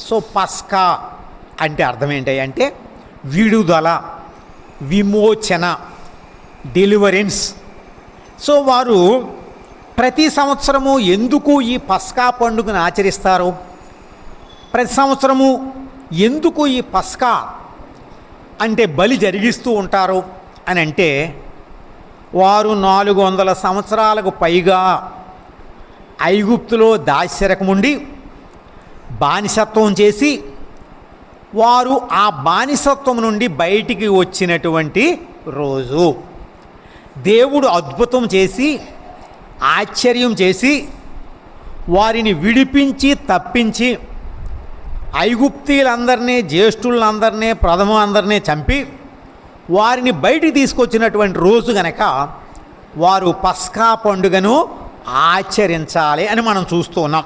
So పస్కా అంటే అర్థం ఏంటి అంటే విడుదల విమోచన డెలివరెన్స్ సో వారు ప్రతి సంవత్సరము ఎందుకు ఈ పస్కా పండుగను ఆచరిస్తారు? ప్రతి సంవత్సరము ఎందుకు ఈ పస్కా అంటే బలి జరిగిస్తూ ఉంటారు అని అంటే వారు నాలుగు వందల సంవత్సరాలకు పైగా ఐగుప్తులో దాస్యరకముండి బానిసత్వం చేసి వారు ఆ బానిసత్వం నుండి బయటికి వచ్చినటువంటి రోజు. దేవుడు అద్భుతం చేసి ఆశ్చర్యం చేసి వారిని విడిపించి తప్పించి ఐగుప్తీలందరినీ జ్యేష్ఠులందరినీ ప్రథమ అందరినీ చంపి వారిని బయటికి తీసుకొచ్చినటువంటి రోజు గనక వారు పస్కా పండుగను ఆచరించాలి అని మనం చూస్తున్నాం